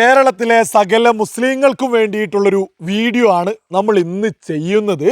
കേരളത്തിലെ സകല മുസ്ലിങ്ങൾക്കും വേണ്ടിയിട്ടുള്ളൊരു വീഡിയോ ആണ് നമ്മൾ ഇന്ന് ചെയ്യുന്നത്.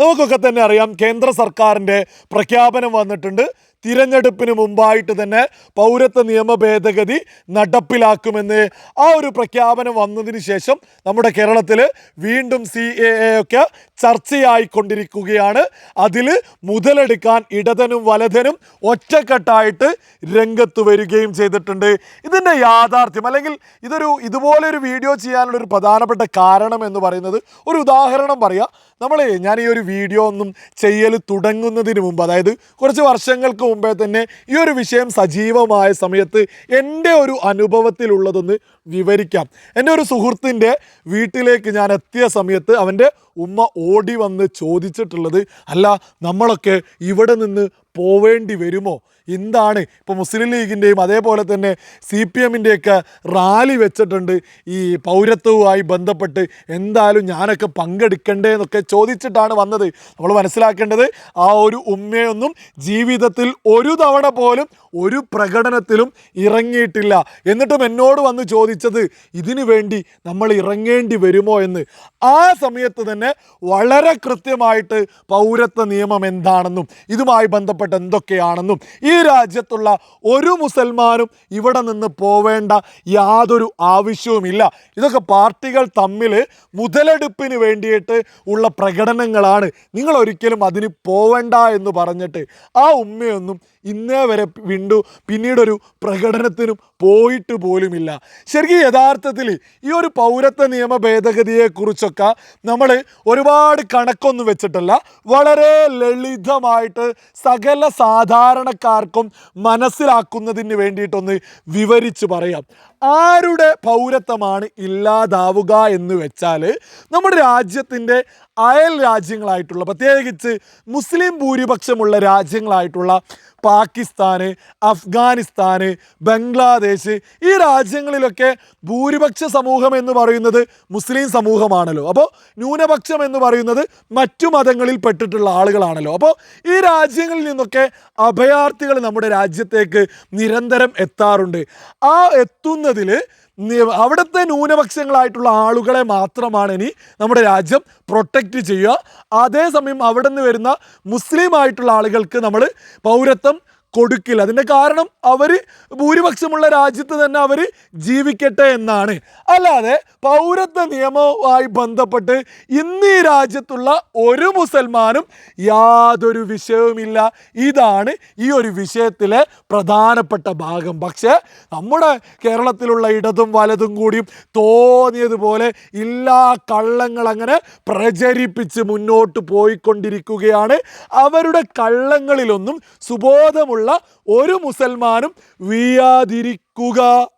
നമുക്കൊക്കെ തന്നെ അറിയാം കേന്ദ്ര സർക്കാരിന്റെ പ്രഖ്യാപനം വന്നിട്ടുണ്ട്. തിരഞ്ഞെടുപ്പിന് മുമ്പായിട്ട് തന്നെ പൗരത്വ നിയമ ഭേദഗതി നടപ്പിലാക്കുമെന്ന് ആ ഒരു പ്രഖ്യാപനം വന്നതിന് ശേഷം നമ്മുടെ കേരളത്തിൽ വീണ്ടും സി എ എ ഒക്കെ ചർച്ചയായിക്കൊണ്ടിരിക്കുകയാണ്. അതിൽ മുതലെടുക്കാൻ ഇടതനും വലതനും ഒറ്റക്കെട്ടായിട്ട് രംഗത്ത് വരികയും ചെയ്തിട്ടുണ്ട്. ഇതിന്റെ യാഥാർത്ഥ്യം അല്ലെങ്കിൽ ഇതൊരു ഇതുപോലൊരു വീഡിയോ ചെയ്യാനുള്ള ഒരു പ്രധാനപ്പെട്ട കാരണം എന്ന് പറയുന്നത് ഒരു ഉദാഹരണം പറയാം. നമ്മൾ ഞാൻ ഈ ഒരു വീഡിയോ ഒന്നും ചെയ്യൽ തുടങ്ങുന്നതിന് മുമ്പ് അതായത് കുറച്ച് വർഷങ്ങൾക്ക് മുമ്പേ തന്നെ ഈ ഒരു വിഷയം സജീവമായ സമയത്ത് എന്റെ ഒരു അനുഭവത്തിലുള്ളതൊന്ന് വിവരിക്കാം. എന്റെ ഒരു സുഹൃത്തിന്റെ വീട്ടിലേക്ക് ഞാൻ എത്തിയ സമയത്ത് അവന്റെ ഉമ്മ ഓടി വന്ന് ചോദിച്ചിട്ടുള്ളത് അല്ല നമ്മളൊക്കെ ഇവിടെ നിന്ന് പോവേണ്ടി വരുമോ? എന്താണ്? ഇപ്പോൾ മുസ്ലിം ലീഗിന്റെയും അതേപോലെ തന്നെ സി പി എമ്മിന്റെയൊക്കെ റാലി വെച്ചിട്ടുണ്ട്. ഈ പൗരത്വവുമായി ബന്ധപ്പെട്ട് എന്തായാലും ഞാനൊക്കെ പങ്കെടുക്കണ്ടേ എന്നൊക്കെ ചോദിച്ചിട്ടാണ് വന്നത്. നമ്മൾ മനസ്സിലാക്കേണ്ടത് ആ ഒരു ഉമ്മയൊന്നും ജീവിതത്തിൽ ഒരു തവണ പോലും ഒരു പ്രകടനത്തിലും ഇറങ്ങിയിട്ടില്ല. എന്നിട്ടും എന്നോട് വന്ന് ചോദിച്ചത് ഇതിനു വേണ്ടി നമ്മൾ ഇറങ്ങേണ്ടി വരുമോ എന്ന്? ആ സമയത്ത് തന്നെ വളരെ കൃത്യമായിട്ട് പൗരത്വ നിയമം എന്താണെന്നും ഇതുമായി ബന്ധപ്പെട്ട് എന്തൊക്കെയാണെന്നും ഈ രാജ്യത്തുള്ള ഒരു മുസൽമാനും ഇവിടെ നിന്ന് പോവേണ്ട യാതൊരു ആവശ്യവുമില്ല. ഇതൊക്കെ പാർട്ടികൾ തമ്മിൽ മുതലെടുപ്പിന് വേണ്ടിയിട്ട് ഉള്ള പ്രകടനങ്ങളാണ്. നിങ്ങൾ ഒരിക്കലും അതിന് പോവേണ്ട എന്ന് പറഞ്ഞിട്ട് ആ ഉമ്മയൊന്നും ഇന്നേ വരെ വീണ്ടും പിന്നീടൊരു പ്രകടനത്തിനും പോയിട്ട് പോലുമില്ല. ശരിക്കും യഥാർത്ഥത്തിൽ ഈ ഒരു പൗരത്വ നിയമ ഭേദഗതിയെക്കുറിച്ചൊക്കെ നമ്മൾ ഒരുപാട് കണക്കൊന്നും വെച്ചിട്ടല്ല വളരെ ലളിതമായിട്ട് സകല സാധാരണക്കാർക്കും മനസ്സിലാക്കുന്നതിന് വേണ്ടിയിട്ടൊന്ന് വിവരിച്ച് പറയാം. ആരുടെ പൗരത്വമാണ് ഇല്ലാതാവുക എന്ന് വെച്ചാൽ നമ്മുടെ രാജ്യത്തിന്റെ അയൽ രാജ്യങ്ങളായിട്ടുള്ള പ്രത്യേകിച്ച് മുസ്ലിം ഭൂരിപക്ഷമുള്ള രാജ്യങ്ങളായിട്ടുള്ള പാകിസ്ഥാന് അഫ്ഗാനിസ്ഥാന് ബംഗ്ലാദേശ് ഈ രാജ്യങ്ങളിലൊക്കെ ഭൂരിപക്ഷ സമൂഹം എന്ന് പറയുന്നത് മുസ്ലിം സമൂഹമാണല്ലോ. അപ്പോൾ ന്യൂനപക്ഷം എന്ന് പറയുന്നത് മറ്റു മതങ്ങളിൽ പെട്ടിട്ടുള്ള ആളുകളാണല്ലോ. അപ്പോൾ ഈ രാജ്യങ്ങളിൽ നിന്നൊക്കെ അഭയാർത്ഥികൾ നമ്മുടെ രാജ്യത്തേക്ക് നിരന്തരം എത്താറുണ്ട്. ആ എത്തുന്നതിൽ അവിടുത്തെ ന്യൂനപക്ഷങ്ങളായിട്ടുള്ള ആളുകളെ മാത്രമാണ് ഇനി നമ്മുടെ രാജ്യം പ്രൊട്ടക്റ്റ് ചെയ്യുക. അതേസമയം അവിടെ നിന്ന് വരുന്ന മുസ്ലിം ആയിട്ടുള്ള ആളുകൾക്ക് നമ്മൾ പൗരത്വം കൊടുക്കില്ല. അതിന്റെ കാരണം അവർ ഭൂരിപക്ഷമുള്ള രാജ്യത്ത് തന്നെ അവർ ജീവിക്കട്ടെ എന്നാണ്. അല്ലാതെ പൗരത്വ നിയമവുമായി ബന്ധപ്പെട്ട് ഇന്ന് ഈ രാജ്യത്തുള്ള ഒരു മുസൽമാനും യാതൊരു വിഷയവുമില്ല. ഇതാണ് ഈ ഒരു വിഷയത്തിലെ പ്രധാനപ്പെട്ട ഭാഗം. പക്ഷേ നമ്മുടെ കേരളത്തിലുള്ള ഇടതും വലതും കൂടിയും തോന്നിയതുപോലെ എല്ലാ കള്ളങ്ങൾ അങ്ങനെ പ്രചരിപ്പിച്ച് മുന്നോട്ട് പോയിക്കൊണ്ടിരിക്കുകയാണ്. അവരുടെ കള്ളങ്ങളിലൊന്നും സുബോധമുള്ള ഒരു മുസൽമാനും വീയാതിരിക്കുക